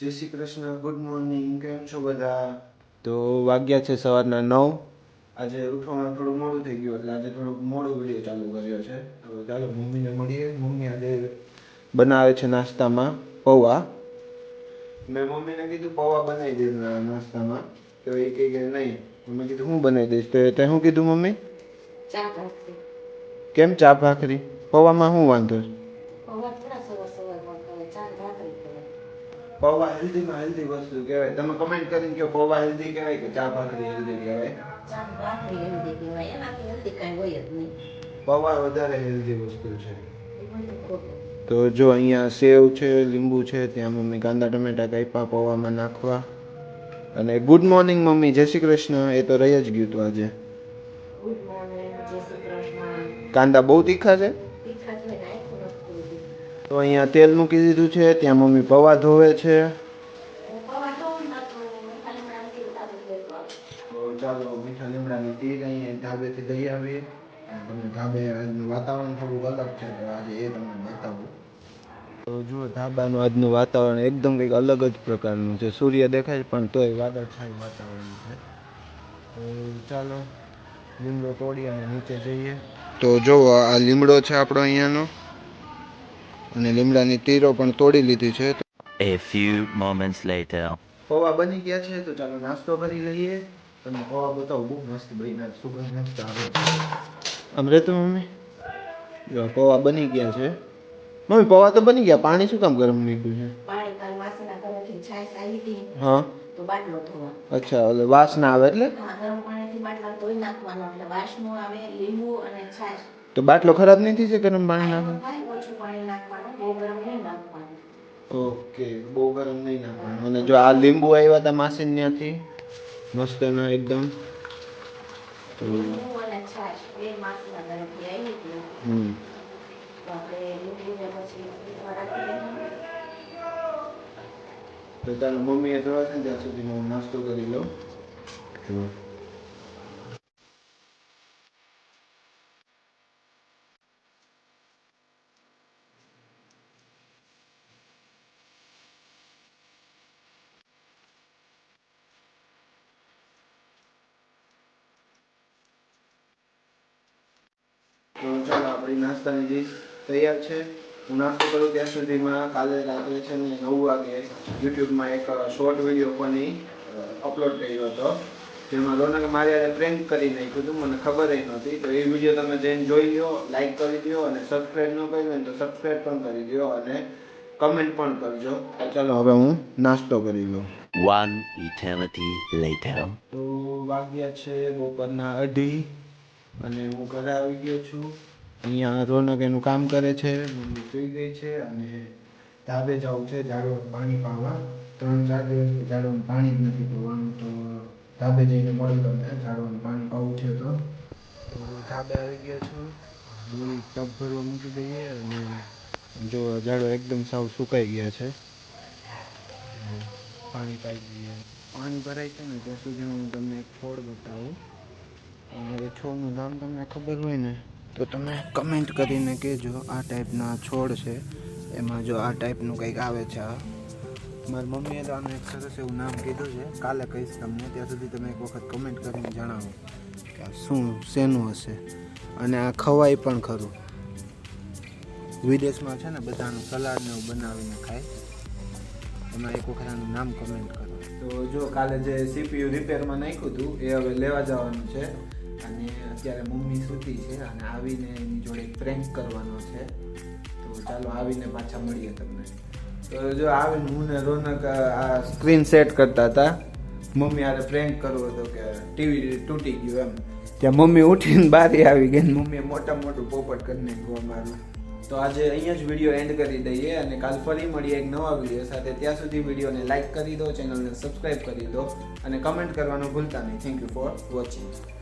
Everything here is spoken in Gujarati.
જય શ્રી કૃષ્ણ ગુડ મોર્નિંગ કેમ છો બધા? તો વાગ્યા છે સવારના નવ. આજે ઉઠવામાં થોડું મોડું થઈ ગયું એટલે આજે થોડુંક મોડું વીડિયો ચાલુ કર્યો છે. હવે ચાલો મમ્મીને મળીએ. મમ્મી આજે બનાવે છે નાસ્તામાં પૌવા. મેં મમ્મીને કીધું પૌવા બનાવી દઈશ નાસ્તામાં. તો એ કહે કે નહીં. મમ્મી કીધું હું બનાવી દઈશ? તો તે શું કીધું મમ્મી? ચા ભાખરી કેમ ચા ભાખરી પૌવામાં શું વાંધો છે પૌવા થોડા સવાર સવારમાં ખવાય ચા ને ભાખરી ખવાય પૌવા હેલ્ધીમાં હેલ્ધી વસ્તુ કહેવાય. તમે કમેન્ટ કરીને કહો પૌવા હેલ્ધી કહેવાય કે ચા ભાખરી હેલ્ધી કહેવાય? ચા ભાખરી હેલ્ધી કહેવાય. એનાથી હેલ્ધી કાંઈ હોય જ નહીં. પૌવા વધારે હેલ્ધી વસ્તુ છે. તો જો અહીંયા સેવ છે લીંબુ છે ત્યાં મમ્મી કાંદા ટમેટા કાપ્યા પૌવામાં નાખવા. અને ગુડ મોર્નિંગ મમ્મી જય શ્રી કૃષ્ણ. એ તો રહી જ ગયું હતું આજે. કાંદા બહુ તીખા છે તીખા જોઈને આખું નથી ખોલું. તો અહીંયા તેલ મૂકી દીધું છે ત્યાં મમ્મી પૌવા ધોવે છે. તારું ચાલો મીઠા લીમડાની ટી અહીંયા ધાબેથી લઈ આવીએ. અને તમને ધાબે આજનું વાતાવરણ થોડુંક અલગ છે આજે એ તમને બતાવું. તો જુઓ ધાબાનું આજનું વાતાવરણ એકદમ કંઈક અલગ જ પ્રકારનું છે. સૂર્ય દેખાય છે પણ તોય વાદળછાયું વાતાવરણ છે. તો ચાલો લીમડો તોડી અને નીચે જઈએ. તો જુઓ આ લીમડો છે આપણો અહીંયાનો. અને લીમડાની તીરો પણ તોડી લીધી છે. A few moments later. પૌવા બની ગયા છે તો ચાલો નાસ્તો કરી લઈએ. તમને પૌવા બતાવો બહુ મસ્ત બનીને. સુગંધ મસ્ત આવે આમ રહેતો મમ્મી? જો પૌવા બની ગયા છે. મમ્મી પૌવા તો બની ગયા પાણી શું કામ ગરમ નીકળ્યું છે? પાણી કાલ વાસના ઘરેથી છાશ આવી હતી. હા. તો બાટલો ધોવા. અચ્છા ઓલે વાસ ના આવે એટલે? હા ગરમ પાણીથી બાટલા ધોઈ નાખવાનો એટલે વાસ નો આવે લીંબુ અને છાશ. તો બાટલો ખરાબ નહીં થઈ છે ગરમ પાણી નાખે થાય ઓછું ઓકે, બહુ ગરમ નહીં નાખવાનું. અને જો આ લીંબુ આવ્યા હતા માસી ત્યાંથી, મસ્ત એના એકદમ. માસીના હમ. આપણે લીંબુને પછી રાખી દેવાનું તો તારા મમ્મીએ થોડા ત્યાં સુધી હું નાસ્તો કરી લઉં. ચાલો આપણી નાસ્તાની ડીશ તૈયાર છે. હું નાસ્તો કરું ત્યાં સુધીમાં કાલે રાત્રે છે ને નવ વાગે યુટ્યુબમાં એક શોર્ટ વીડિયો પણ અપલોડ કર્યો હતો. જેમાં રોનકે મારી આજે પ્રેન્ક કરી નાખ્યું હતું મને ખબર જ નહોતી. તો એ વીડિયો તમે જઈને જોઈ લો લાઈક કરી દો અને સબસ્ક્રાઈબ ન કરી હોય ને તો સબસ્ક્રાઈબ પણ કરી દો અને કમેન્ટ પણ કરજો. ચાલો હવે હું નાસ્તો કરી લઉં. One eternity later. તો વાગ્યા છે બપોરના અઢી અને હું ઘરે આવી ગયો છું. અહીંયા રોનક એનું કામ કરે છે મમ્મી સુઈ ગઈ છે અને ધાબે જવું છે ઝાડવા પાણી પાવા. ત્રણ ચાર દિવસથી ઝાડવાનું પાણી જ નથી પીવાનું, તો ધાબે જઈને મળી તમને ઝાડોનું પાણી પાવું છે તો. ધાબે આવી ગયો છું. મમ્મી ટબ ભરવા મૂકી દઈએ અને જો ઝાડો એકદમ સાવ સુકાઈ ગયા છે. પાણી પાઈ દઈએ. પાણી ભરાય છે ને ત્યાં સુધી હું તમને એક છોડ બતાવું. અને છોડનું નામ તમને ખબર હોય ને? તો તમે કમેન્ટ કરીને કહેજો આ ટાઈપના છોડ છે. એમાં જો આ ટાઈપનું કંઈક આવે છે, આ. મારી મમ્મીએ તો આનું એક સરસ એવું નામ કીધું છે, કાલે કહીશ તમને, ત્યાં સુધી તમે એક વખત કમેન્ટ કરીને જણાવો કે આ શું, શેનું હશે. અને આ ખવાય પણ ખરું. વિદેશમાં છે ને બધાનું સલાડ ને એવું બનાવીને ખાય. તમે એક વખત આનું નામ કમેન્ટ કરો. તો જો કાલે જે સીપીયુ રિપેરમાં નાખ્યું હતું, એ હવે લેવા જવાનું છે. અને અત્યારે મમ્મી સૂતી છે અને આવીને એની જોડે પ્રેન્ક કરવાનો છે. તો ચાલો આવીને પાછા મળીએ તમને. તો જો આવીને હું ને રોનક આ સ્ક્રીન સેટ કરતા હતા. મમ્મી આરે પ્રેન્ક કરવો હતો કે ટીવી તૂટી ગયું એમ. ત્યાં મમ્મી ઉઠીને બારી આવી ગઈ મમ્મીએ મોટા મોટું પોપટ કરી નાખ્યું અમારું. તો આજે અહીંયા જ વીડિયો એન્ડ કરી દઈએ અને કાલ ફરી મળીએ એક નવા વીડિયો સાથે. ત્યાં સુધી વિડીયોને લાઇક કરી દો ચેનલને સબસ્ક્રાઈબ કરી દો અને કમેન્ટ કરવાનું ભૂલતા નહીં. Thank you for watching